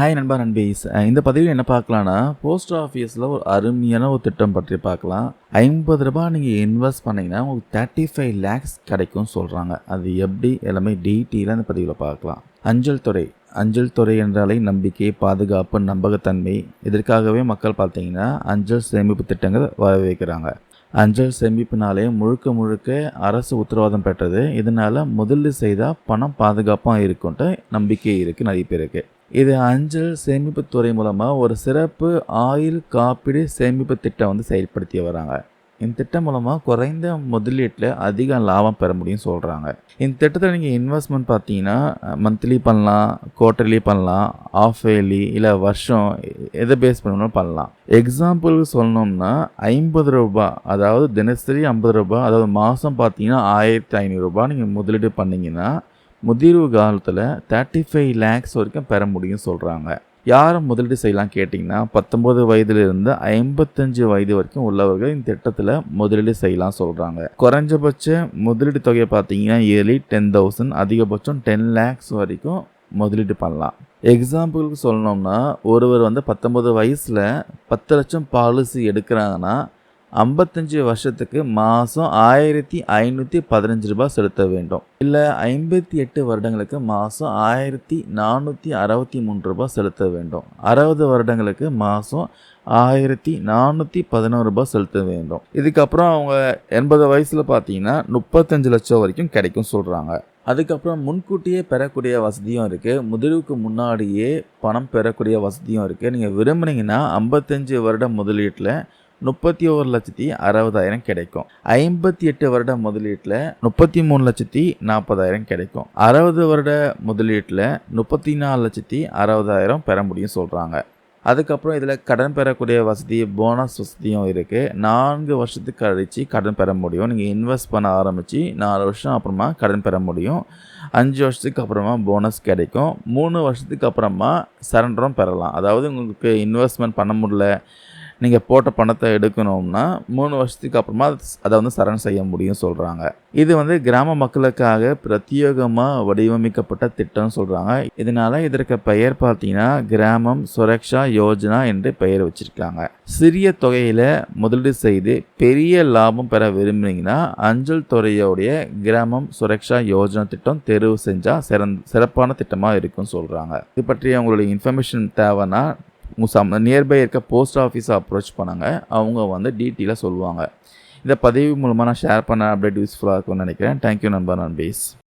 Hi நண்பா நண்பீஸ். இந்த பதிவில் என்ன பார்க்கலான்னா போஸ்ட் ஆஃபீஸில் ஒரு அருமையான ஒரு திட்டம் பற்றி பார்க்கலாம். ஐம்பது ரூபாய் நீங்கள் இன்வெஸ்ட் பண்ணிங்கன்னா உங்களுக்கு தேர்ட்டி ஃபைவ் லேக்ஸ் கிடைக்கும்னு சொல்கிறாங்க அது எப்படி? எல்லாமே டீட்டெயிலாக இந்த பதிவில் பார்க்கலாம். அஞ்சல் துறை. அஞ்சல் துறை என்றாலே நம்பிக்கை பாதுகாப்பு நம்பகத்தன்மை. இதற்காகவே மக்கள் பார்த்தீங்கன்னா அஞ்சல் சேமிப்பு திட்டங்கள் வரவேற்கிறாங்க. அஞ்சல் சேமிப்புனாலே முழுக்க முழுக்க அரசு உத்தரவாதம் பெற்றது. இதனால் முதலீடு செய்தால் பணம் பாதுகாப்பாக இருக்குன்ட்டு நம்பிக்கை இருக்குது நிறைய பேருக்கு. இது அஞ்சல் சேமிப்புத்துறை மூலமாக ஒரு சிறப்பு ஆயில் காப்பீடு சேமிப்பு திட்டம் வந்து செயல்படுத்தி வராங்க. இந்த திட்டம் மூலமாக குறைந்த முதலீட்டில் அதிக லாபம் பெற முடியும்னு சொல்கிறாங்க இந்த திட்டத்தில் நீங்கள் இன்வெஸ்ட்மெண்ட் பார்த்தீங்கன்னா மந்த்லி பண்ணலாம் குவார்டர்லி பண்ணலாம் ஆஃப் இயர்லி இல்லை வருஷம் எதை பேஸ் பண்ணணும் பண்ணலாம். எக்ஸாம்பிள் சொல்லணும்னா ஐம்பது ரூபா அதாவது தினசரி ஐம்பது ரூபா அதாவது மாதம் பார்த்தீங்கன்னா ஆயிரத்தி ஐநூறுரூபா நீங்கள் முதலீடு பண்ணிங்கன்னா முதிர்வு காலத்தில் தேர்ட்டி ஃபைவ் லேக்ஸ் வரைக்கும் பெற முடியும்னு சொல்கிறாங்க யாரை முதலீடு செய்யலாம் கேட்டிங்கன்னா பத்தொம்பது வயதிலிருந்து ஐம்பத்தஞ்சு வயது வரைக்கும் உள்ளவர்கள் இந்த திட்டத்தில் முதலீடு செய்யலாம் சொல்கிறாங்க குறைஞ்சபட்ச முதலீடு தொகையை பார்த்தீங்கன்னா இயர்லி டென் தௌசண்ட் அதிகபட்சம் டென் லேக்ஸ் வரைக்கும் முதலீடு பண்ணலாம். எக்ஸாம்பிளுக்கு சொல்லணும்னா ஒருவர் வந்து பத்தொம்பது வயசில் பத்து லட்சம் பாலிசி எடுக்கிறாங்கன்னா ஐம்பத்தஞ்சு வருஷத்துக்கு மாதம் ஆயிரத்தி ஐநூற்றி பதினஞ்சு ரூபாய் செலுத்த வேண்டும். இல்லை ஐம்பத்தி எட்டு வருடங்களுக்கு மாதம் ஆயிரத்தி நானூற்றி அறுபத்தி மூணு ரூபாய் செலுத்த வேண்டும். அறுபது வருடங்களுக்கு மாதம் ஆயிரத்தி நானூற்றி பதினோரு ரூபாய் செலுத்த வேண்டும். இதுக்கப்புறம் அவங்க எண்பது வயசில் பார்த்தீங்கன்னா முப்பத்தஞ்சு லட்சம் வரைக்கும் கிடைக்கும் சொல்கிறாங்க அதுக்கப்புறம் முன்கூட்டியே பெறக்கூடிய வசதியும் இருக்குது முதலுக்கு முன்னாடியே பணம் பெறக்கூடிய வசதியும் இருக்குது நீங்கள் விரும்புனீங்கன்னா ஐம்பத்தஞ்சு வருட முதலீட்டில் முப்பத்தி ஒரு லட்சத்தி அறுபதாயிரம் கிடைக்கும். ஐம்பத்தி எட்டு வருட முதலீட்டில் முப்பத்தி மூணு லட்சத்தி நாற்பதாயிரம் கிடைக்கும். அறுபது வருட முதலீட்டில் முப்பத்தி நாலு லட்சத்தி அறுபதாயிரம் பெற முடியும் சொல்கிறாங்க அதுக்கப்புறம் இதில் கடன் பெறக்கூடிய வசதி போனஸ் வசதியும் இருக்குது நான்கு வருஷத்துக்கு கழித்து கடன் பெற முடியும். நீங்கள் இன்வெஸ்ட் பண்ண ஆரம்பித்து நாலு வருஷம் அப்புறமா கடன் பெற முடியும். அஞ்சு வருஷத்துக்கு அப்புறமா போனஸ் கிடைக்கும். மூணு வருஷத்துக்கு அப்புறமா சரண்டரும் பெறலாம். அதாவது உங்களுக்கு இன்வெஸ்ட்மெண்ட் பண்ண முடியல. நீங்கள் போட்ட பணத்தை எடுக்கணும்னா மூணு வருஷத்துக்கு அப்புறமா அதை வந்து சரண் செய்ய முடியும் சொல்கிறாங்க இது வந்து கிராம மக்களுக்காக பிரத்யேகமாக வடிவமைக்கப்பட்ட திட்டம்னு சொல்கிறாங்க இதனால் இதற்கு பெயர் பார்த்தீங்கன்னா கிராமம் சுரக்ஷா யோஜனா என்று பெயர் வச்சுருக்காங்க. சிறிய தொகையில் முதலீடு செய்து பெரிய லாபம் பெற விரும்புனீங்கன்னா அஞ்சல் துறையோடைய கிராமம் சுரக்ஷா யோஜனா திட்டம் தெரிவு செஞ்சால் சிறந்த சிறப்பான திட்டமாக இருக்குன்னு சொல்கிறாங்க இது பற்றி உங்களுடைய இன்ஃபர்மேஷன் தேவைன்னா உங்கள் சம் நியர்பை இருக்க போஸ்ட் ஆஃபீஸை அப்ரோச் பண்ணாங்க. அவங்க வந்து டீட்டெயிலாக சொல்லுவாங்க. இந்த பதிவு மூலமாக நான் ஷேர் பண்ண அப்டேட் யூஸ்ஃபுல்லாக இருக்கும்னு நினைக்கிறேன். தேங்க்யூ நண்பர் நண்பீஸ்.